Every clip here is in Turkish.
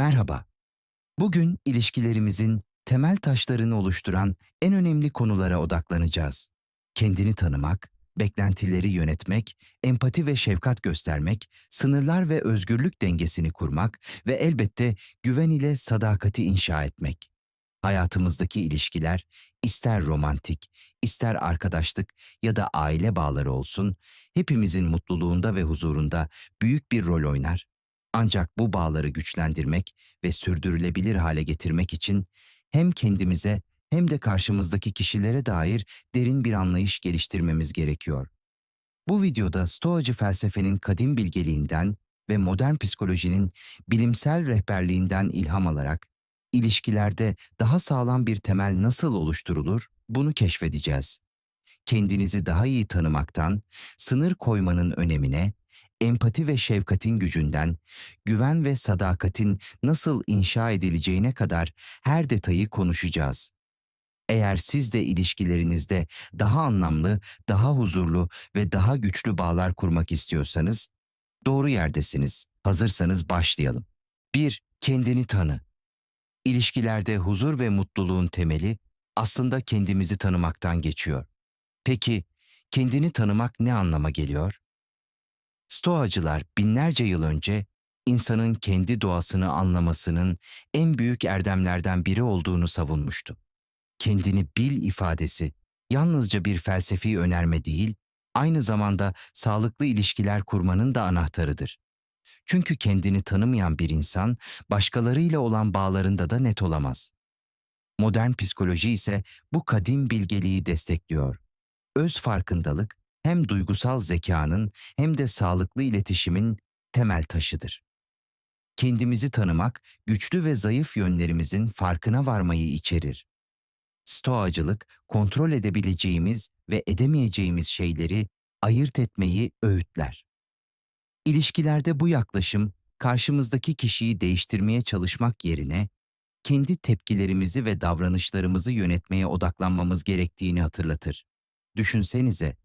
Merhaba. Bugün ilişkilerimizin temel taşlarını oluşturan en önemli konulara odaklanacağız. Kendini tanımak, beklentileri yönetmek, empati ve şefkat göstermek, sınırlar ve özgürlük dengesini kurmak ve elbette güven ile sadakati inşa etmek. Hayatımızdaki ilişkiler, ister romantik, ister arkadaşlık ya da aile bağları olsun, hepimizin mutluluğunda ve huzurunda büyük bir rol oynar. Ancak bu bağları güçlendirmek ve sürdürülebilir hale getirmek için hem kendimize hem de karşımızdaki kişilere dair derin bir anlayış geliştirmemiz gerekiyor. Bu videoda Stoacı felsefenin kadim bilgeliğinden ve modern psikolojinin bilimsel rehberliğinden ilham alarak ilişkilerde daha sağlam bir temel nasıl oluşturulur bunu keşfedeceğiz. Kendinizi daha iyi tanımaktan, sınır koymanın önemine, empati ve şefkatin gücünden, güven ve sadakatin nasıl inşa edileceğine kadar her detayı konuşacağız. Eğer siz de ilişkilerinizde daha anlamlı, daha huzurlu ve daha güçlü bağlar kurmak istiyorsanız, doğru yerdesiniz. Hazırsanız başlayalım. 1. Kendini tanı. İlişkilerde huzur ve mutluluğun temeli aslında kendimizi tanımaktan geçiyor. Peki kendini tanımak ne anlama geliyor? Stoacılar binlerce yıl önce insanın kendi doğasını anlamasının en büyük erdemlerden biri olduğunu savunmuştu. Kendini bil ifadesi yalnızca bir felsefi önerme değil, aynı zamanda sağlıklı ilişkiler kurmanın da anahtarıdır. Çünkü kendini tanımayan bir insan başkalarıyla olan bağlarında da net olamaz. Modern psikoloji ise bu kadim bilgeliği destekliyor. Öz farkındalık hem duygusal zekanın hem de sağlıklı iletişimin temel taşıdır. Kendimizi tanımak, güçlü ve zayıf yönlerimizin farkına varmayı içerir. Stoacılık, kontrol edebileceğimiz ve edemeyeceğimiz şeyleri ayırt etmeyi öğütler. İlişkilerde bu yaklaşım, karşımızdaki kişiyi değiştirmeye çalışmak yerine, kendi tepkilerimizi ve davranışlarımızı yönetmeye odaklanmamız gerektiğini hatırlatır. Düşünsenize,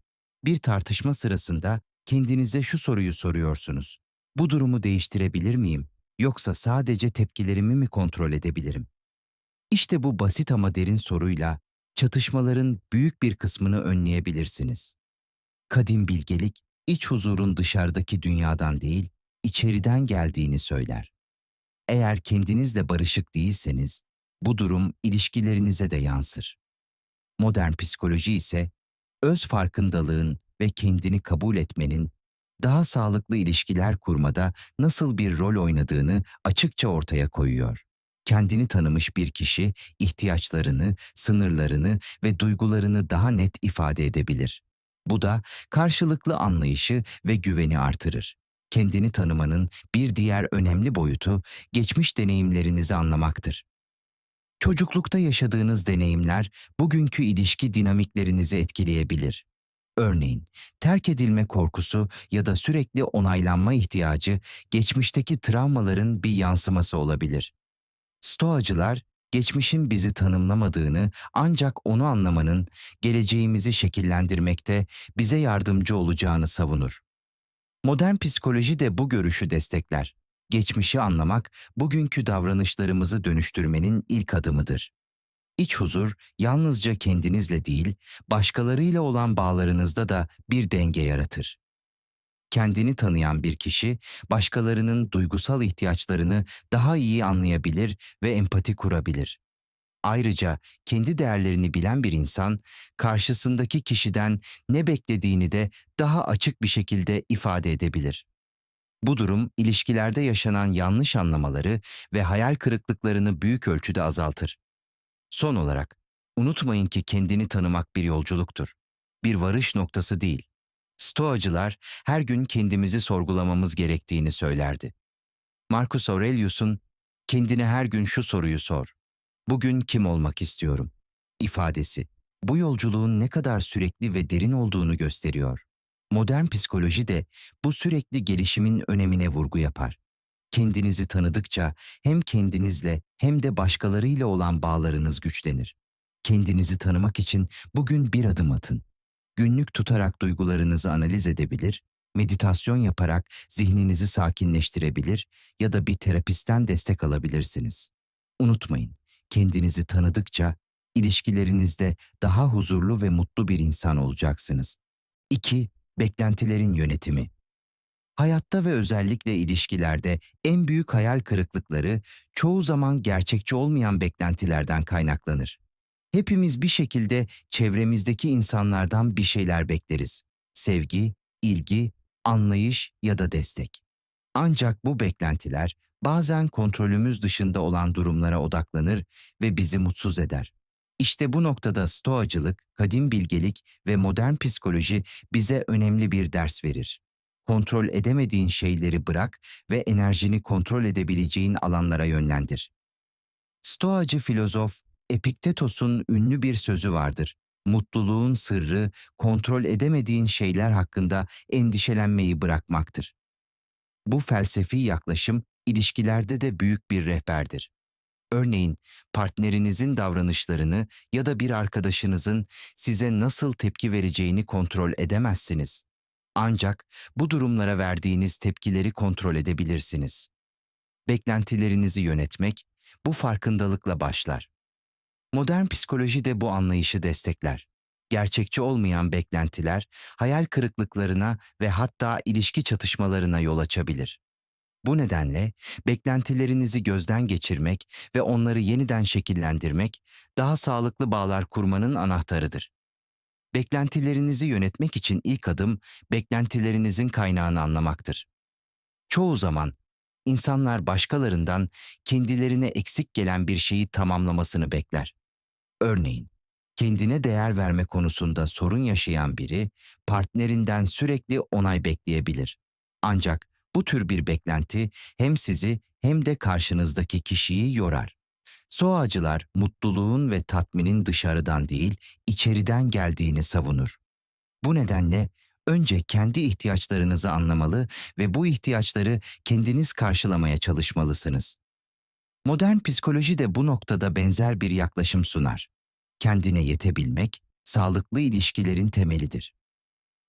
bir tartışma sırasında kendinize şu soruyu soruyorsunuz. Bu durumu değiştirebilir miyim yoksa sadece tepkilerimi mi kontrol edebilirim? İşte bu basit ama derin soruyla çatışmaların büyük bir kısmını önleyebilirsiniz. Kadim bilgelik, iç huzurun dışarıdaki dünyadan değil, içeriden geldiğini söyler. Eğer kendinizle barışık değilseniz, bu durum ilişkilerinize de yansır. Modern psikoloji ise öz farkındalığın ve kendini kabul etmenin daha sağlıklı ilişkiler kurmada nasıl bir rol oynadığını açıkça ortaya koyuyor. Kendini tanımış bir kişi ihtiyaçlarını, sınırlarını ve duygularını daha net ifade edebilir. Bu da karşılıklı anlayışı ve güveni artırır. Kendini tanımanın bir diğer önemli boyutu geçmiş deneyimlerinizi anlamaktır. Çocuklukta yaşadığınız deneyimler bugünkü ilişki dinamiklerinizi etkileyebilir. Örneğin, terk edilme korkusu ya da sürekli onaylanma ihtiyacı geçmişteki travmaların bir yansıması olabilir. Stoacılar, geçmişin bizi tanımlamadığını ancak onu anlamanın geleceğimizi şekillendirmekte bize yardımcı olacağını savunur. Modern psikoloji de bu görüşü destekler. Geçmişi anlamak, bugünkü davranışlarımızı dönüştürmenin ilk adımıdır. İç huzur yalnızca kendinizle değil, başkalarıyla olan bağlarınızda da bir denge yaratır. Kendini tanıyan bir kişi, başkalarının duygusal ihtiyaçlarını daha iyi anlayabilir ve empati kurabilir. Ayrıca kendi değerlerini bilen bir insan, karşısındaki kişiden ne beklediğini de daha açık bir şekilde ifade edebilir. Bu durum ilişkilerde yaşanan yanlış anlamaları ve hayal kırıklıklarını büyük ölçüde azaltır. Son olarak, unutmayın ki kendini tanımak bir yolculuktur. Bir varış noktası değil. Stoacılar her gün kendimizi sorgulamamız gerektiğini söylerdi. Marcus Aurelius'un kendine her gün şu soruyu sor. Bugün kim olmak istiyorum? ifadesi bu yolculuğun ne kadar sürekli ve derin olduğunu gösteriyor. Modern psikoloji de bu sürekli gelişimin önemine vurgu yapar. Kendinizi tanıdıkça hem kendinizle hem de başkalarıyla olan bağlarınız güçlenir. Kendinizi tanımak için bugün bir adım atın. Günlük tutarak duygularınızı analiz edebilir, meditasyon yaparak zihninizi sakinleştirebilir ya da bir terapistten destek alabilirsiniz. Unutmayın, kendinizi tanıdıkça ilişkilerinizde daha huzurlu ve mutlu bir insan olacaksınız. 2. Beklentilerin yönetimi. Hayatta ve özellikle ilişkilerde en büyük hayal kırıklıkları çoğu zaman gerçekçi olmayan beklentilerden kaynaklanır. Hepimiz bir şekilde çevremizdeki insanlardan bir şeyler bekleriz. Sevgi, ilgi, anlayış ya da destek. Ancak bu beklentiler bazen kontrolümüz dışında olan durumlara odaklanır ve bizi mutsuz eder. İşte bu noktada stoacılık, kadim bilgelik ve modern psikoloji bize önemli bir ders verir. Kontrol edemediğin şeyleri bırak ve enerjini kontrol edebileceğin alanlara yönlendir. Stoacı filozof Epiktetos'un ünlü bir sözü vardır. Mutluluğun sırrı kontrol edemediğin şeyler hakkında endişelenmeyi bırakmaktır. Bu felsefi yaklaşım ilişkilerde de büyük bir rehberdir. Örneğin partnerinizin davranışlarını ya da bir arkadaşınızın size nasıl tepki vereceğini kontrol edemezsiniz. Ancak bu durumlara verdiğiniz tepkileri kontrol edebilirsiniz. Beklentilerinizi yönetmek bu farkındalıkla başlar. Modern psikoloji de bu anlayışı destekler. Gerçekçi olmayan beklentiler hayal kırıklıklarına ve hatta ilişki çatışmalarına yol açabilir. Bu nedenle beklentilerinizi gözden geçirmek ve onları yeniden şekillendirmek daha sağlıklı bağlar kurmanın anahtarıdır. Beklentilerinizi yönetmek için ilk adım beklentilerinizin kaynağını anlamaktır. Çoğu zaman insanlar başkalarından kendilerine eksik gelen bir şeyi tamamlamasını bekler. Örneğin, kendine değer verme konusunda sorun yaşayan biri partnerinden sürekli onay bekleyebilir. Ancak bu tür bir beklenti hem sizi hem de karşınızdaki kişiyi yorar. Stoacılar mutluluğun ve tatminin dışarıdan değil, içeriden geldiğini savunur. Bu nedenle önce kendi ihtiyaçlarınızı anlamalı ve bu ihtiyaçları kendiniz karşılamaya çalışmalısınız. Modern psikoloji de bu noktada benzer bir yaklaşım sunar. Kendine yetebilmek, sağlıklı ilişkilerin temelidir.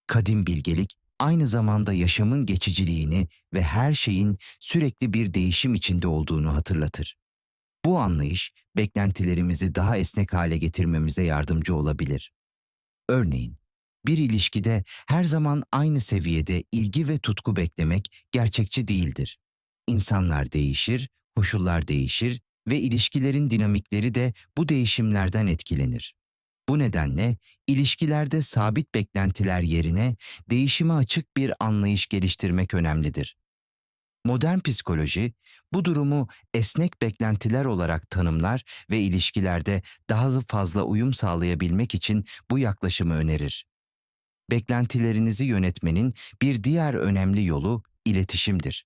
Kadim bilgelik, aynı zamanda yaşamın geçiciliğini ve her şeyin sürekli bir değişim içinde olduğunu hatırlatır. Bu anlayış, beklentilerimizi daha esnek hale getirmemize yardımcı olabilir. Örneğin, bir ilişkide her zaman aynı seviyede ilgi ve tutku beklemek gerçekçi değildir. İnsanlar değişir, koşullar değişir ve ilişkilerin dinamikleri de bu değişimlerden etkilenir. Bu nedenle ilişkilerde sabit beklentiler yerine değişime açık bir anlayış geliştirmek önemlidir. Modern psikoloji bu durumu esnek beklentiler olarak tanımlar ve ilişkilerde daha fazla uyum sağlayabilmek için bu yaklaşımı önerir. Beklentilerinizi yönetmenin bir diğer önemli yolu iletişimdir.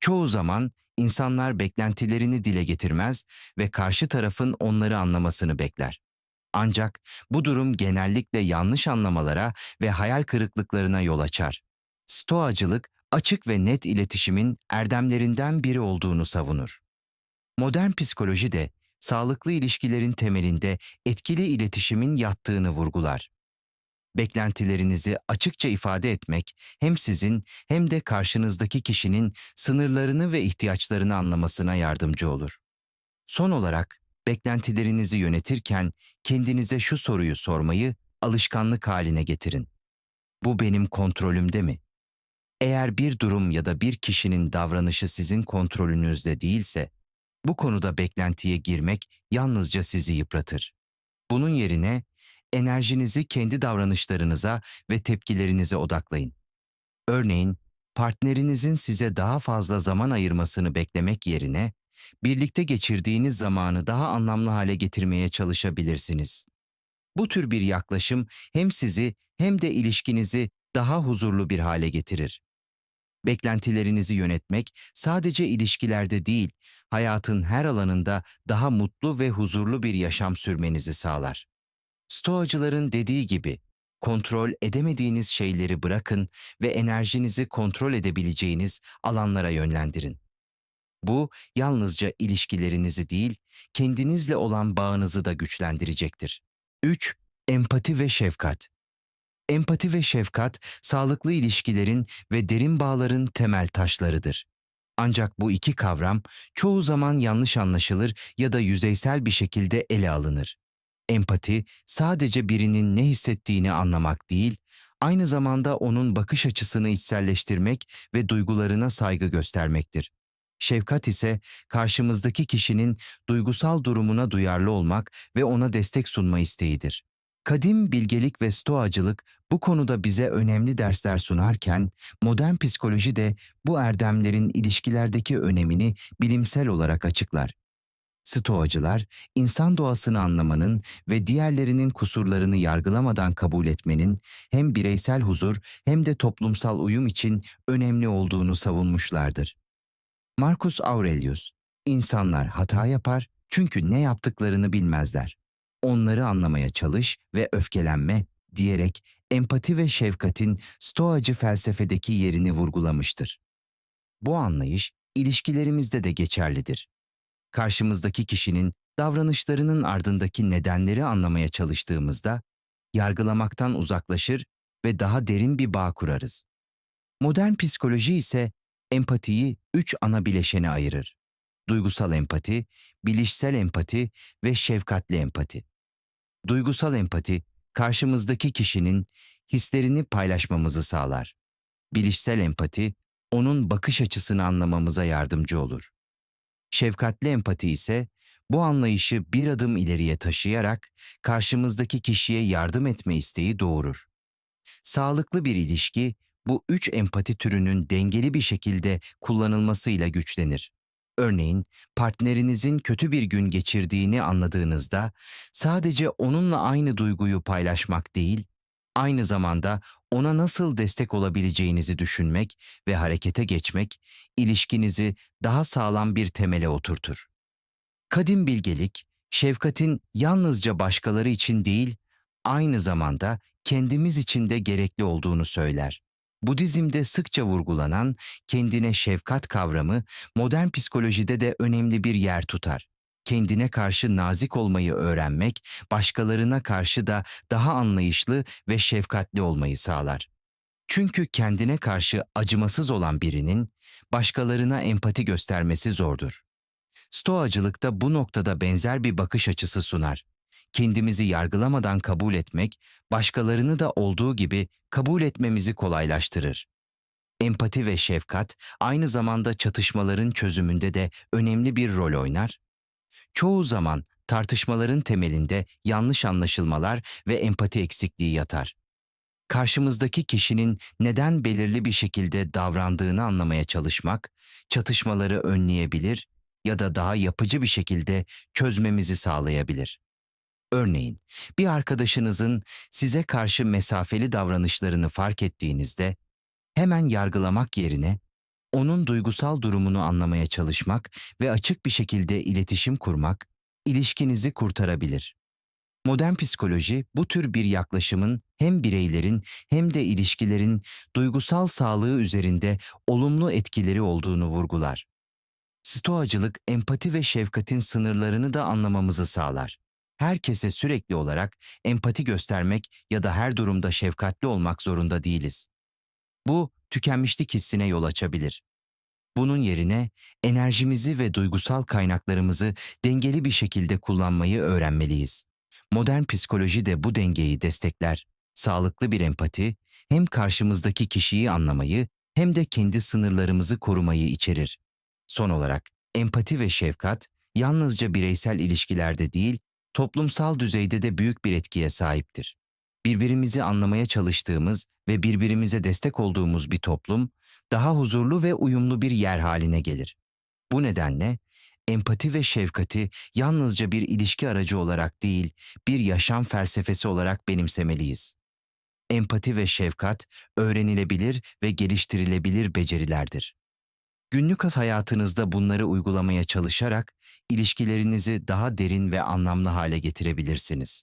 Çoğu zaman insanlar beklentilerini dile getirmez ve karşı tarafın onları anlamasını bekler. Ancak bu durum genellikle yanlış anlamalara ve hayal kırıklıklarına yol açar. Stoacılık, açık ve net iletişimin erdemlerinden biri olduğunu savunur. Modern psikoloji de sağlıklı ilişkilerin temelinde etkili iletişimin yattığını vurgular. Beklentilerinizi açıkça ifade etmek hem sizin hem de karşınızdaki kişinin sınırlarını ve ihtiyaçlarını anlamasına yardımcı olur. Son olarak beklentilerinizi yönetirken kendinize şu soruyu sormayı alışkanlık haline getirin. Bu benim kontrolümde mi? Eğer bir durum ya da bir kişinin davranışı sizin kontrolünüzde değilse, bu konuda beklentiye girmek yalnızca sizi yıpratır. Bunun yerine enerjinizi kendi davranışlarınıza ve tepkilerinize odaklayın. Örneğin, partnerinizin size daha fazla zaman ayırmasını beklemek yerine, birlikte geçirdiğiniz zamanı daha anlamlı hale getirmeye çalışabilirsiniz. Bu tür bir yaklaşım hem sizi hem de ilişkinizi daha huzurlu bir hale getirir. Beklentilerinizi yönetmek sadece ilişkilerde değil, hayatın her alanında daha mutlu ve huzurlu bir yaşam sürmenizi sağlar. Stoacıların dediği gibi, kontrol edemediğiniz şeyleri bırakın ve enerjinizi kontrol edebileceğiniz alanlara yönlendirin. Bu yalnızca ilişkilerinizi değil, kendinizle olan bağınızı da güçlendirecektir. 3. Empati ve şefkat. Empati ve şefkat, sağlıklı ilişkilerin ve derin bağların temel taşlarıdır. Ancak bu iki kavram çoğu zaman yanlış anlaşılır ya da yüzeysel bir şekilde ele alınır. Empati sadece birinin ne hissettiğini anlamak değil, aynı zamanda onun bakış açısını içselleştirmek ve duygularına saygı göstermektir. Şefkat ise karşımızdaki kişinin duygusal durumuna duyarlı olmak ve ona destek sunma isteğidir. Kadim bilgelik ve stoacılık bu konuda bize önemli dersler sunarken, modern psikoloji de bu erdemlerin ilişkilerdeki önemini bilimsel olarak açıklar. Stoacılar, insan doğasını anlamanın ve diğerlerinin kusurlarını yargılamadan kabul etmenin hem bireysel huzur hem de toplumsal uyum için önemli olduğunu savunmuşlardır. Marcus Aurelius, insanlar hata yapar çünkü ne yaptıklarını bilmezler. Onları anlamaya çalış ve öfkelenme diyerek empati ve şefkatin stoacı felsefedeki yerini vurgulamıştır. Bu anlayış ilişkilerimizde de geçerlidir. Karşımızdaki kişinin davranışlarının ardındaki nedenleri anlamaya çalıştığımızda yargılamaktan uzaklaşır ve daha derin bir bağ kurarız. Modern psikoloji ise empatiyi üç ana bileşene ayırır. Duygusal empati, bilişsel empati ve şefkatli empati. Duygusal empati, karşımızdaki kişinin hislerini paylaşmamızı sağlar. Bilişsel empati, onun bakış açısını anlamamıza yardımcı olur. Şefkatli empati ise bu anlayışı bir adım ileriye taşıyarak karşımızdaki kişiye yardım etme isteği doğurur. Sağlıklı bir ilişki bu üç empati türünün dengeli bir şekilde kullanılmasıyla güçlenir. Örneğin partnerinizin kötü bir gün geçirdiğini anladığınızda sadece onunla aynı duyguyu paylaşmak değil, aynı zamanda ona nasıl destek olabileceğinizi düşünmek ve harekete geçmek ilişkinizi daha sağlam bir temele oturtur. Kadim bilgelik, şefkatin yalnızca başkaları için değil, aynı zamanda kendimiz için de gerekli olduğunu söyler. Budizm'de sıkça vurgulanan kendine şefkat kavramı modern psikolojide de önemli bir yer tutar. Kendine karşı nazik olmayı öğrenmek, başkalarına karşı da daha anlayışlı ve şefkatli olmayı sağlar. Çünkü kendine karşı acımasız olan birinin başkalarına empati göstermesi zordur. Stoacılık da bu noktada benzer bir bakış açısı sunar. Kendimizi yargılamadan kabul etmek, başkalarını da olduğu gibi kabul etmemizi kolaylaştırır. Empati ve şefkat aynı zamanda çatışmaların çözümünde de önemli bir rol oynar. Çoğu zaman tartışmaların temelinde yanlış anlaşılmalar ve empati eksikliği yatar. Karşımızdaki kişinin neden belirli bir şekilde davrandığını anlamaya çalışmak, çatışmaları önleyebilir ya da daha yapıcı bir şekilde çözmemizi sağlayabilir. Örneğin, bir arkadaşınızın size karşı mesafeli davranışlarını fark ettiğinizde hemen yargılamak yerine onun duygusal durumunu anlamaya çalışmak ve açık bir şekilde iletişim kurmak ilişkinizi kurtarabilir. Modern psikoloji bu tür bir yaklaşımın hem bireylerin hem de ilişkilerin duygusal sağlığı üzerinde olumlu etkileri olduğunu vurgular. Stoacılık empati ve şefkatin sınırlarını da anlamamızı sağlar. Herkese sürekli olarak empati göstermek ya da her durumda şefkatli olmak zorunda değiliz. Bu tükenmişlik hissine yol açabilir. Bunun yerine enerjimizi ve duygusal kaynaklarımızı dengeli bir şekilde kullanmayı öğrenmeliyiz. Modern psikoloji de bu dengeyi destekler. Sağlıklı bir empati hem karşımızdaki kişiyi anlamayı hem de kendi sınırlarımızı korumayı içerir. Son olarak empati ve şefkat yalnızca bireysel ilişkilerde değil, toplumsal düzeyde de büyük bir etkiye sahiptir. Birbirimizi anlamaya çalıştığımız ve birbirimize destek olduğumuz bir toplum daha huzurlu ve uyumlu bir yer haline gelir. Bu nedenle empati ve şefkati yalnızca bir ilişki aracı olarak değil, bir yaşam felsefesi olarak benimsemeliyiz. Empati ve şefkat öğrenilebilir ve geliştirilebilir becerilerdir. Günlük hayatınızda bunları uygulamaya çalışarak ilişkilerinizi daha derin ve anlamlı hale getirebilirsiniz.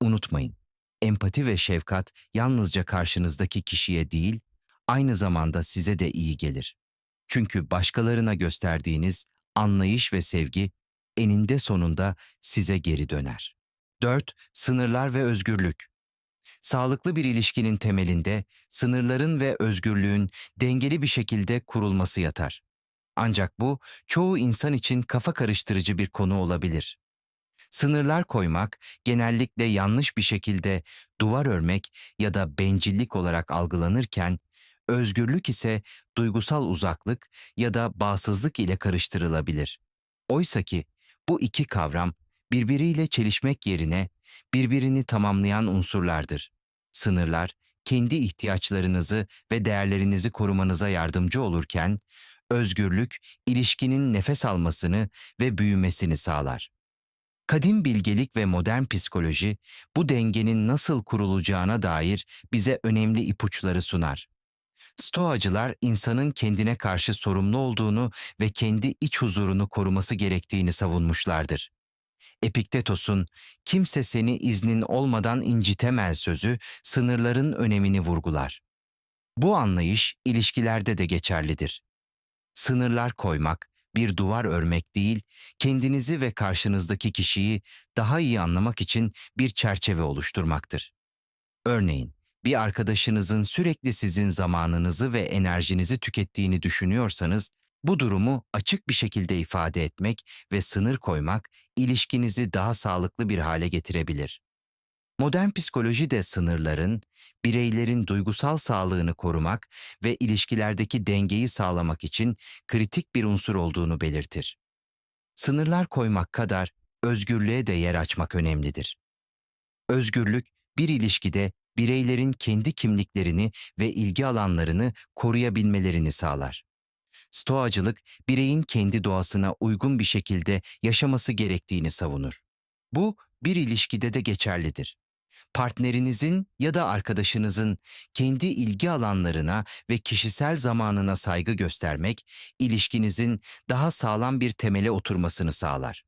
Unutmayın, empati ve şefkat yalnızca karşınızdaki kişiye değil, aynı zamanda size de iyi gelir. Çünkü başkalarına gösterdiğiniz anlayış ve sevgi eninde sonunda size geri döner. 4. Sınırlar ve özgürlük. Sağlıklı bir ilişkinin temelinde sınırların ve özgürlüğün dengeli bir şekilde kurulması yatar. Ancak bu çoğu insan için kafa karıştırıcı bir konu olabilir. Sınırlar koymak genellikle yanlış bir şekilde duvar örmek ya da bencillik olarak algılanırken, özgürlük ise duygusal uzaklık ya da bağımsızlık ile karıştırılabilir. Oysa ki bu iki kavram birbiriyle çelişmek yerine birbirini tamamlayan unsurlardır. Sınırlar kendi ihtiyaçlarınızı ve değerlerinizi korumanıza yardımcı olurken, özgürlük ilişkinin nefes almasını ve büyümesini sağlar. Kadim bilgelik ve modern psikoloji bu dengenin nasıl kurulacağına dair bize önemli ipuçları sunar. Stoacılar insanın kendine karşı sorumlu olduğunu ve kendi iç huzurunu koruması gerektiğini savunmuşlardır. Epiktetos'un kimse seni iznin olmadan incitemez sözü sınırların önemini vurgular. Bu anlayış ilişkilerde de geçerlidir. Sınırlar koymak, bir duvar örmek değil, kendinizi ve karşınızdaki kişiyi daha iyi anlamak için bir çerçeve oluşturmaktır. Örneğin, bir arkadaşınızın sürekli sizin zamanınızı ve enerjinizi tükettiğini düşünüyorsanız, bu durumu açık bir şekilde ifade etmek ve sınır koymak ilişkinizi daha sağlıklı bir hale getirebilir. Modern psikoloji de sınırların, bireylerin duygusal sağlığını korumak ve ilişkilerdeki dengeyi sağlamak için kritik bir unsur olduğunu belirtir. Sınırlar koymak kadar özgürlüğe de yer açmak önemlidir. Özgürlük bir ilişkide bireylerin kendi kimliklerini ve ilgi alanlarını koruyabilmelerini sağlar. Stoacılık, bireyin kendi doğasına uygun bir şekilde yaşaması gerektiğini savunur. Bu, bir ilişkide de geçerlidir. Partnerinizin ya da arkadaşınızın kendi ilgi alanlarına ve kişisel zamanına saygı göstermek, ilişkinizin daha sağlam bir temele oturmasını sağlar.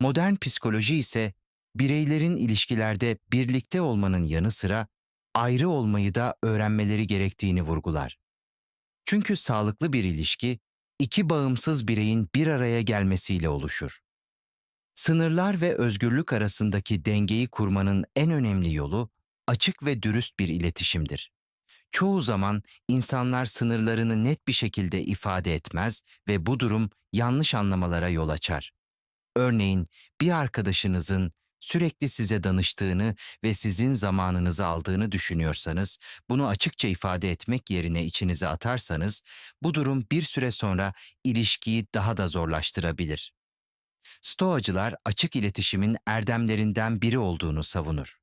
Modern psikoloji ise bireylerin ilişkilerde birlikte olmanın yanı sıra ayrı olmayı da öğrenmeleri gerektiğini vurgular. Çünkü sağlıklı bir ilişki iki bağımsız bireyin bir araya gelmesiyle oluşur. Sınırlar ve özgürlük arasındaki dengeyi kurmanın en önemli yolu açık ve dürüst bir iletişimdir. Çoğu zaman insanlar sınırlarını net bir şekilde ifade etmez ve bu durum yanlış anlamalara yol açar. Örneğin bir arkadaşınızın sürekli size danıştığını ve sizin zamanınızı aldığını düşünüyorsanız, bunu açıkça ifade etmek yerine içinize atarsanız, bu durum bir süre sonra ilişkiyi daha da zorlaştırabilir. Stoacılar açık iletişimin erdemlerinden biri olduğunu savunur.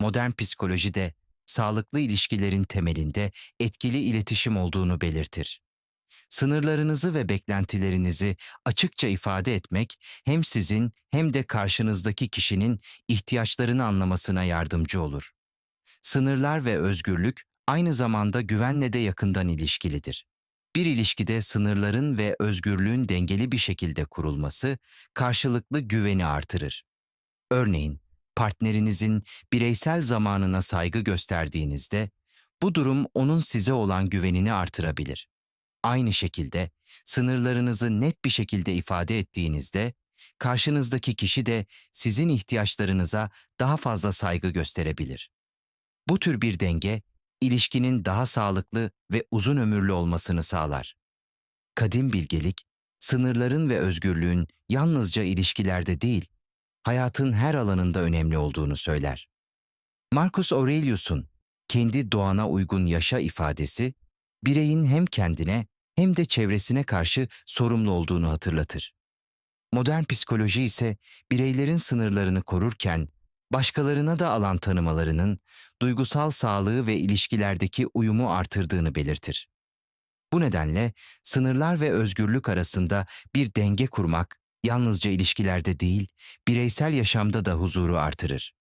Modern psikolojide sağlıklı ilişkilerin temelinde etkili iletişim olduğunu belirtir. Sınırlarınızı ve beklentilerinizi açıkça ifade etmek hem sizin hem de karşınızdaki kişinin ihtiyaçlarını anlamasına yardımcı olur. Sınırlar ve özgürlük aynı zamanda güvenle de yakından ilişkilidir. Bir ilişkide sınırların ve özgürlüğün dengeli bir şekilde kurulması karşılıklı güveni artırır. Örneğin, partnerinizin bireysel zamanına saygı gösterdiğinizde bu durum onun size olan güvenini artırabilir. Aynı şekilde sınırlarınızı net bir şekilde ifade ettiğinizde karşınızdaki kişi de sizin ihtiyaçlarınıza daha fazla saygı gösterebilir. Bu tür bir denge ilişkinin daha sağlıklı ve uzun ömürlü olmasını sağlar. Kadim bilgelik, sınırların ve özgürlüğün yalnızca ilişkilerde değil, hayatın her alanında önemli olduğunu söyler. Marcus Aurelius'un kendi doğana uygun yaşa ifadesi, bireyin hem kendine hem de çevresine karşı sorumlu olduğunu hatırlatır. Modern psikoloji ise bireylerin sınırlarını korurken başkalarına da alan tanımalarının duygusal sağlığı ve ilişkilerdeki uyumu artırdığını belirtir. Bu nedenle sınırlar ve özgürlük arasında bir denge kurmak yalnızca ilişkilerde değil, bireysel yaşamda da huzuru artırır.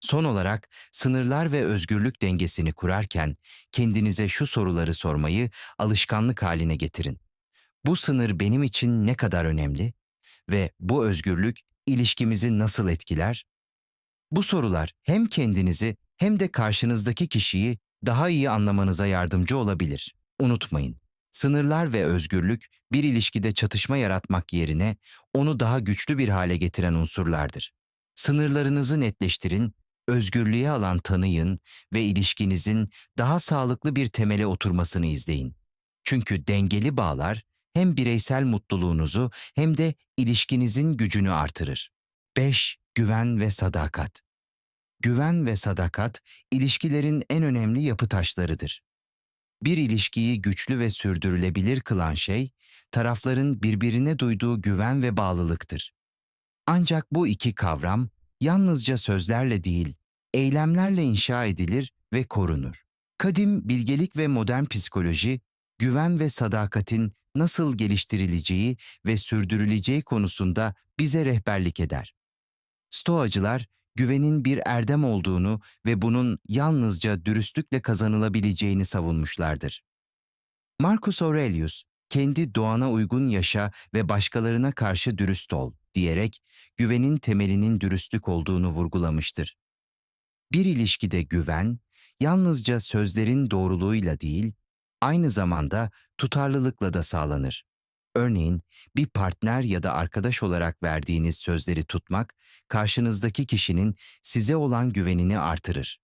Son olarak sınırlar ve özgürlük dengesini kurarken kendinize şu soruları sormayı alışkanlık haline getirin. Bu sınır benim için ne kadar önemli ve bu özgürlük ilişkimizi nasıl etkiler? Bu sorular hem kendinizi hem de karşınızdaki kişiyi daha iyi anlamanıza yardımcı olabilir. Unutmayın, sınırlar ve özgürlük bir ilişkide çatışma yaratmak yerine onu daha güçlü bir hale getiren unsurlardır. Sınırlarınızı netleştirin özgürlüğe alan tanıyın ve ilişkinizin daha sağlıklı bir temele oturmasını izleyin. Çünkü dengeli bağlar hem bireysel mutluluğunuzu hem de ilişkinizin gücünü artırır. 5. Güven ve sadakat. Güven ve sadakat ilişkilerin en önemli yapı taşlarıdır. Bir ilişkiyi güçlü ve sürdürülebilir kılan şey, tarafların birbirine duyduğu güven ve bağlılıktır. Ancak bu iki kavram yalnızca sözlerle değil, eylemlerle inşa edilir ve korunur. Kadim bilgelik ve modern psikoloji, güven ve sadakatin nasıl geliştirileceği ve sürdürüleceği konusunda bize rehberlik eder. Stoacılar, güvenin bir erdem olduğunu ve bunun yalnızca dürüstlükle kazanılabileceğini savunmuşlardır. Marcus Aurelius, kendi doğana uygun yaşa ve başkalarına karşı dürüst ol diyerek güvenin temelinin dürüstlük olduğunu vurgulamıştır. Bir ilişkide güven, yalnızca sözlerin doğruluğuyla değil, aynı zamanda tutarlılıkla da sağlanır. Örneğin bir partner ya da arkadaş olarak verdiğiniz sözleri tutmak, karşınızdaki kişinin size olan güvenini artırır.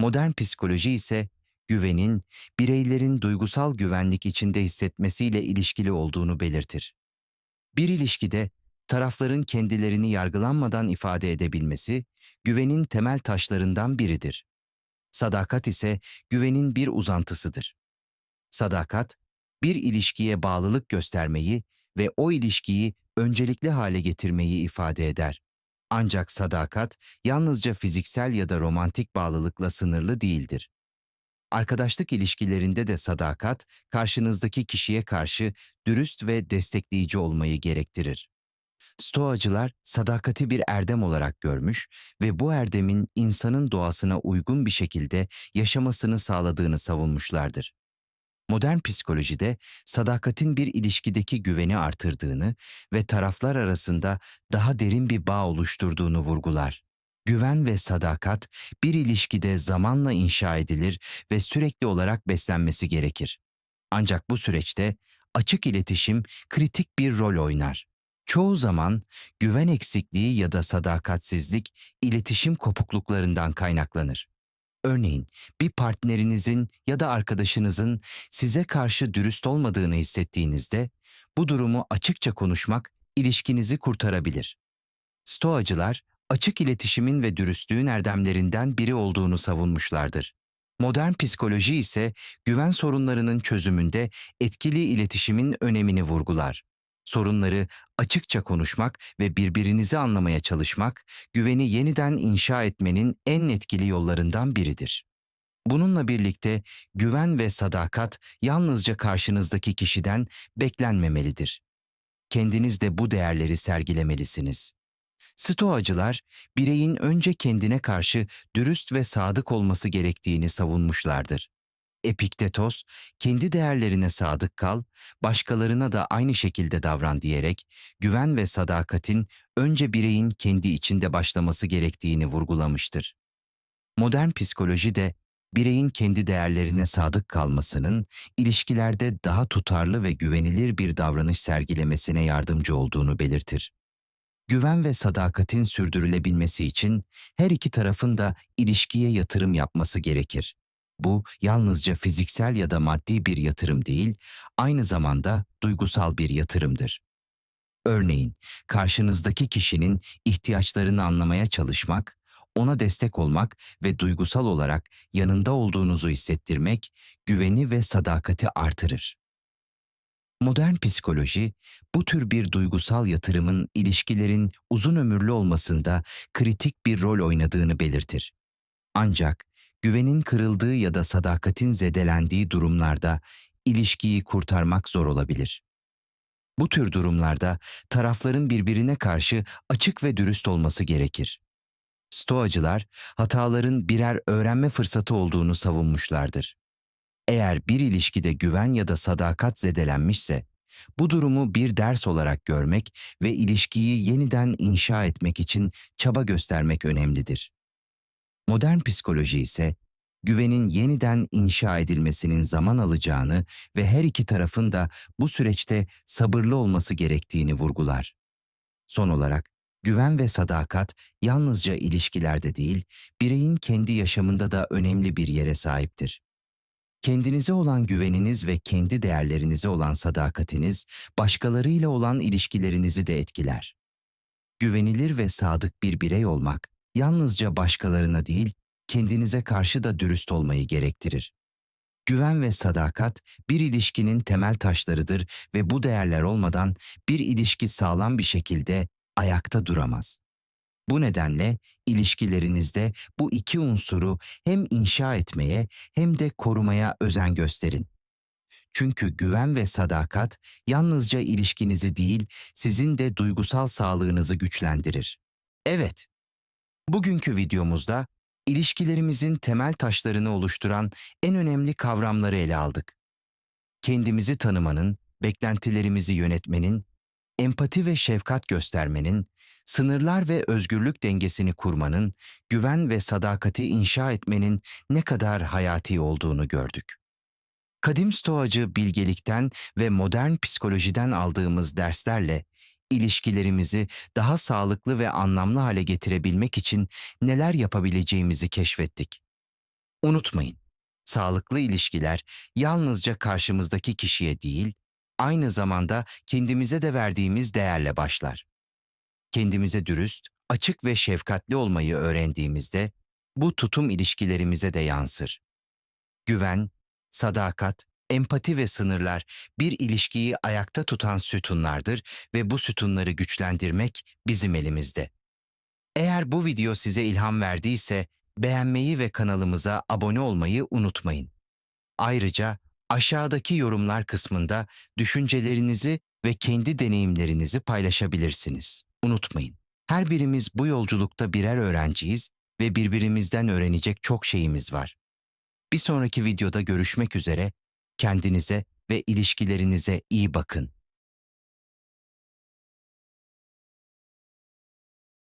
Modern psikoloji ise güvenin bireylerin duygusal güvenlik içinde hissetmesiyle ilişkili olduğunu belirtir. Bir ilişkide tarafların kendilerini yargılanmadan ifade edebilmesi güvenin temel taşlarından biridir. Sadakat ise güvenin bir uzantısıdır. Sadakat, bir ilişkiye bağlılık göstermeyi ve o ilişkiyi öncelikli hale getirmeyi ifade eder. Ancak sadakat yalnızca fiziksel ya da romantik bağlılıkla sınırlı değildir. Arkadaşlık ilişkilerinde de sadakat, karşınızdaki kişiye karşı dürüst ve destekleyici olmayı gerektirir. Stoacılar sadakati bir erdem olarak görmüş ve bu erdemin insanın doğasına uygun bir şekilde yaşamasını sağladığını savunmuşlardır. Modern psikolojide sadakatin bir ilişkideki güveni artırdığını ve taraflar arasında daha derin bir bağ oluşturduğunu vurgular. Güven ve sadakat bir ilişkide zamanla inşa edilir ve sürekli olarak beslenmesi gerekir. Ancak bu süreçte açık iletişim kritik bir rol oynar. Çoğu zaman güven eksikliği ya da sadakatsizlik iletişim kopukluklarından kaynaklanır. Örneğin bir partnerinizin ya da arkadaşınızın size karşı dürüst olmadığını hissettiğinizde bu durumu açıkça konuşmak ilişkinizi kurtarabilir. Stoacılar açık iletişimin ve dürüstlüğün erdemlerinden biri olduğunu savunmuşlardır. Modern psikoloji ise güven sorunlarının çözümünde etkili iletişimin önemini vurgular. Sorunları açıkça konuşmak ve birbirinizi anlamaya çalışmak, güveni yeniden inşa etmenin en etkili yollarından biridir. Bununla birlikte güven ve sadakat yalnızca karşınızdaki kişiden beklenmemelidir. Kendiniz de bu değerleri sergilemelisiniz. Stoacılar, bireyin önce kendine karşı dürüst ve sadık olması gerektiğini savunmuşlardır. Epiktetos, kendi değerlerine sadık kal, başkalarına da aynı şekilde davran diyerek güven ve sadakatin önce bireyin kendi içinde başlaması gerektiğini vurgulamıştır. Modern psikoloji de bireyin kendi değerlerine sadık kalmasının ilişkilerde daha tutarlı ve güvenilir bir davranış sergilemesine yardımcı olduğunu belirtir. Güven ve sadakatin sürdürülebilmesi için her iki tarafın da ilişkiye yatırım yapması gerekir. Bu yalnızca fiziksel ya da maddi bir yatırım değil, aynı zamanda duygusal bir yatırımdır. Örneğin, karşınızdaki kişinin ihtiyaçlarını anlamaya çalışmak, ona destek olmak ve duygusal olarak yanında olduğunuzu hissettirmek güveni ve sadakati artırır. Modern psikoloji bu tür bir duygusal yatırımın ilişkilerin uzun ömürlü olmasında kritik bir rol oynadığını belirtir. Ancak güvenin kırıldığı ya da sadakatin zedelendiği durumlarda ilişkiyi kurtarmak zor olabilir. Bu tür durumlarda tarafların birbirine karşı açık ve dürüst olması gerekir. Stoacılar hataların birer öğrenme fırsatı olduğunu savunmuşlardır. Eğer bir ilişkide güven ya da sadakat zedelenmişse, bu durumu bir ders olarak görmek ve ilişkiyi yeniden inşa etmek için çaba göstermek önemlidir. Modern psikoloji ise güvenin yeniden inşa edilmesinin zaman alacağını ve her iki tarafın da bu süreçte sabırlı olması gerektiğini vurgular. Son olarak Güven ve sadakat yalnızca ilişkilerde değil, bireyin kendi yaşamında da önemli bir yere sahiptir. Kendinize olan güveniniz ve kendi değerlerinize olan sadakatiniz, başkalarıyla olan ilişkilerinizi de etkiler. Güvenilir ve sadık bir birey olmak, yalnızca başkalarına değil, kendinize karşı da dürüst olmayı gerektirir. Güven ve sadakat bir ilişkinin temel taşlarıdır ve bu değerler olmadan bir ilişki sağlam bir şekilde ayakta duramaz. Bu nedenle ilişkilerinizde bu iki unsuru hem inşa etmeye hem de korumaya özen gösterin. Çünkü güven ve sadakat yalnızca ilişkinizi değil, sizin de duygusal sağlığınızı güçlendirir. Evet, bugünkü videomuzda ilişkilerimizin temel taşlarını oluşturan en önemli kavramları ele aldık. Kendimizi tanımanın, beklentilerimizi yönetmenin, empati ve şefkat göstermenin, sınırlar ve özgürlük dengesini kurmanın, güven ve sadakati inşa etmenin ne kadar hayati olduğunu gördük. Kadim stoacı bilgelikten ve modern psikolojiden aldığımız derslerle ilişkilerimizi daha sağlıklı ve anlamlı hale getirebilmek için neler yapabileceğimizi keşfettik. Unutmayın, sağlıklı ilişkiler yalnızca karşımızdaki kişiye değil, aynı zamanda kendimize de verdiğimiz değerle başlar. Kendimize dürüst, açık ve şefkatli olmayı öğrendiğimizde bu tutum ilişkilerimize de yansır. Güven, sadakat, empati ve sınırlar bir ilişkiyi ayakta tutan sütunlardır ve bu sütunları güçlendirmek bizim elimizde. Eğer bu video size ilham verdiyse beğenmeyi ve kanalımıza abone olmayı unutmayın. Ayrıca aşağıdaki yorumlar kısmında düşüncelerinizi ve kendi deneyimlerinizi paylaşabilirsiniz. Unutmayın, her birimiz bu yolculukta birer öğrenciyiz ve birbirimizden öğrenecek çok şeyimiz var. Bir sonraki videoda görüşmek üzere, kendinize ve ilişkilerinize iyi bakın.